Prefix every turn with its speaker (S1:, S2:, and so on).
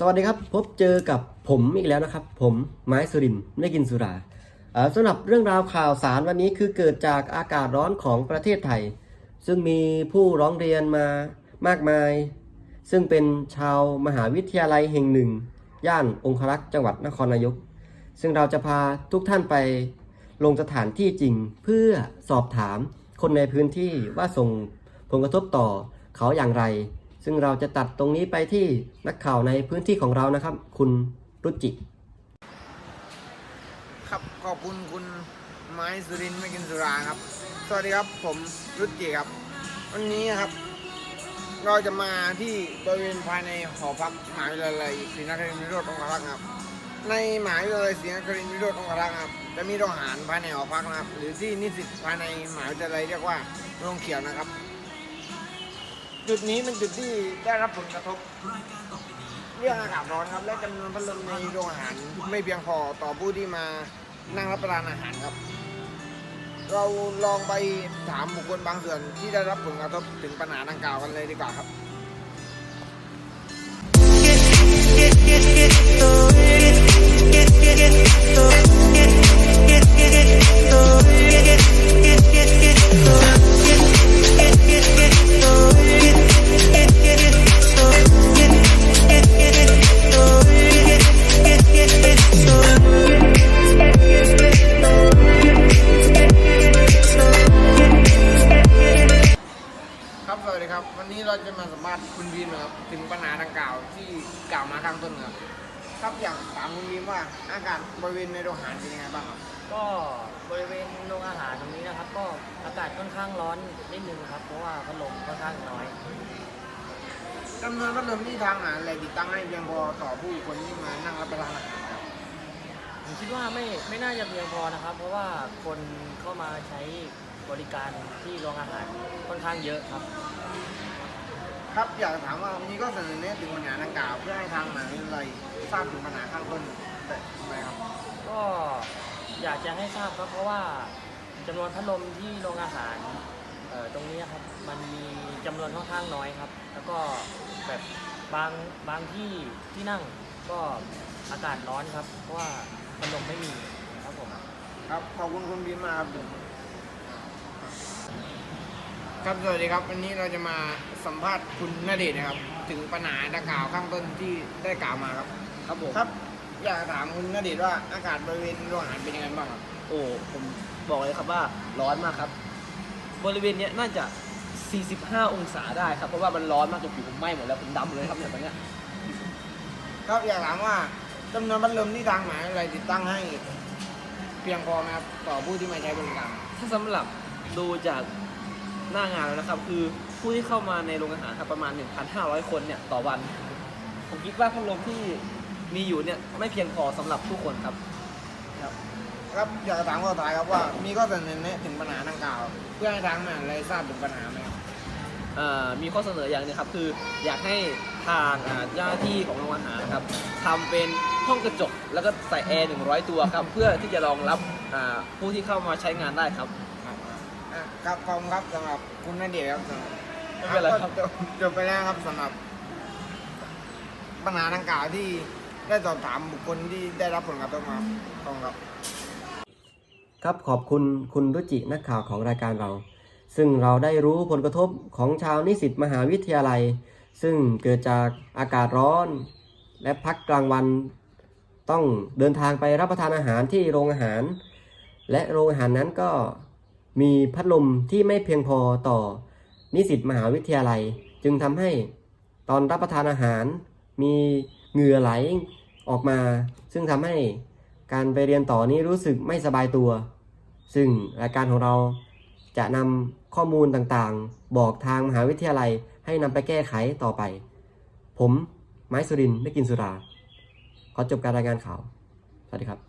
S1: สวัสดีครับ พบเจอกับผมอีกแล้วนะครับ ผมไม้สุรินไม่กินสุราสำหรับเรื่องราวข่าวสารวันนี้คือเกิดจากอากาศร้อนของประเทศไทย ซึ่งมีผู้ร้องเรียนมามากมาย ซึ่งเป็นชาวมหาวิทยาลัยแห่งหนึ่ง ย่านองครักษ์จังหวัดนครนายก ซึ่งเราจะพาทุกท่านไปลงสถานที่จริงเพื่อสอบถามคนในพื้นที่ว่าส่งผลกระทบต่อเขาอย่างไร ซึ่งเราจะตัดตรงนี้ไปที่นักข่าวในพื้นที่ของเรานะครับ คุณรุจิ
S2: ครับขอบคุณคุณไม้สุรินไม่กินสุราครับ สวัสดีครับผมรุจิครับ วันนี้ครับ เราจะมาที่บริเวณภายในหอพักมหาวิทยาลัยศรีนครินทร์วิโรจน์องครักษ์ครับ ในมหาวิทยาลัยศรีนครินทร์วิโรจน์องครักษ์ครับจะมีโรงอาหารภายในหอพักนะครับ หรือที่นิสิตภายในมหาวิทยาลัยเรียกว่าโรงเขียวนะครับ จุดนี้เป็นจุดที่ได้รับผลกระทบ เรื่องอากาศร้อนครับ และจำนวนพัดลมในโรงอาหารไม่เพียงพอต่อผู้ที่มานั่งรับประทานอาหารครับ เราลองไปถามบุคคลบางส่วนที่ได้รับผลกระทบถึงปัญหาดังกล่าวกันเลยดีกว่าครับครับสวั สดีครับ วันนี้เราจะมาสัมภาษณ์คุณบีมนะครับถึงปัญหาดังกล่าวที่กล่าวมาข้างต้นครับครับอย่างถามคุณบีมว่าอากาศบริเวณในโรงอาหารเป็นยังไงบ้างครับ
S3: ก็บริเวณโรงอาหารตรงนี้นะครับ ก็อากาศค่อนข้างร้อนนิดนึงครับ เพราะว่าพัดลมค่อนข้างน้อย
S2: จำนวนพัดลมที่ทางอาหารอะไรติดตั้งให้เพียงพอต่อผู้คนที่มานั่งรับประทานอาหารครับ
S3: ผมคิดว่าไม่ไม่น่าจะเพียงพอนะครับ เพราะว่าคนเข้ามาใช้บริการที่โรงอาหารค่อนข้างเยอะครับ
S2: ครับอยากถามว่ามีก็เสนอแนะถึงปัญหาดังกล่าวเพื่อให้ทางมหาวิทยาลัยทราบถึงปัญหาข้างต้นไหมครับ
S3: ก็อยากจะให้ทราบครับเพราะว่าจำนวนพัดลมที่โรงอาหารเอ่อตรงนี้ครับมันมีจำนวนค่อนข้างน้อยครับ แล้วก็แบบบางบางที่ที่นั่งก็อากาศร้อนครับ เพราะว่า พัดลมไม่มีครับผม
S2: ครับขอบคุณคุณบีมมากครับครับสวัสดีครับ วันนี้เราจะมาสัมภาษณ์คุณณเดชน์นะครับ ถึงปัญหาดังกล่าวข้างต้นที่ได้กล่าวมาครับ
S4: ครับผม
S2: ครับ อยากถามคุณณเดชน์ว่าอากาศบริเวณโรงอาหารเป็นยังไงบ้างครับ
S4: โอ้ผมบอกเลยครับว่าร้อนมากครับ บริเวณเนี้ยน่าจะ 45 องศาได้ครับ เพราะว่ามันร้อนมากจนผิวผมไหม้หมดแล้วผมดำเลยครับเนี่ยตอนเนี้ย
S2: ครับอยากถามว่า จำนวนพัดลมที่ทางมหาวิทยาลัยติดตั้งให้เพียงพอไหมครับต่อผู้ที่มาใช้บริการ
S4: ถ้าสำหรับดูจากหน้างานแล้วนะครับ คือผู้ที่เข้ามาในโรงอาหารครับประมาณ 1,500 คนเนี่ยต่อวัน ผมคิดว่าพัดลมที่มีอยู่เนี่ยไม่เพียงพอสำหรับทุกคนครับ
S2: ครับอยากถามข้อท้ายครับว่ามีข้อเสนอแนะถึงปัญหาดังกล่าว เพื่อให้ทางมหาวิทยาลัยทราบถึงปัญหาไหมครับ
S4: เอ่อ มีข้อเสนออย่างหนึงครับคืออยากให้ทางอ่าเจ้าหน้าที่ของโรงอาหารนะครับทำเป็นห้องกระจกแล้วก็ใส่แอร์100 ตัวครับ เพื่อที่จะรองรับอ่าผู้ที่เข้ามาใช้งานได้ครับ
S2: อะครับขอบคุณครับสำหรับคุณณเดชน์ครับสำหรับ
S4: ไม่เป็นไรครับ
S2: จบจบไปแล้วครับสำหรับ ปัญหาดังกล่าวที่ได้สอบถามบุคคลที่ได้รับผลกระทบมาขอบคุณครับ
S1: ครับขอบคุณคุณรุจินักข่าวของรายการเรา ซึ่งเราได้รู้ผลกระทบของชาวนิสิตมหาวิทยาลัย ซึ่งเกิดจากอากาศร้อน และพักกลางวัน ต้องเดินทางไปรับประทานอาหารที่โรงอาหาร และโรงอาหารนั้นก็มีพัดลมที่ไม่เพียงพอต่อนิสิตมหาวิทยาลัย จึงทำให้ตอนรับประทานอาหาร มีเหงื่อไหลออกมา ซึ่งทำให้การไปเรียนต่อนี้รู้สึกไม่สบายตัว ซึ่งรายการของเราจะนำ ข้อมูลต่างๆ บอกทางมหาวิทยาลัยให้นำไปแก้ไขต่อไป ผมไม้สุรินไม่กินสุรา ขอจบการรายงานข่าว สวัสดีครับ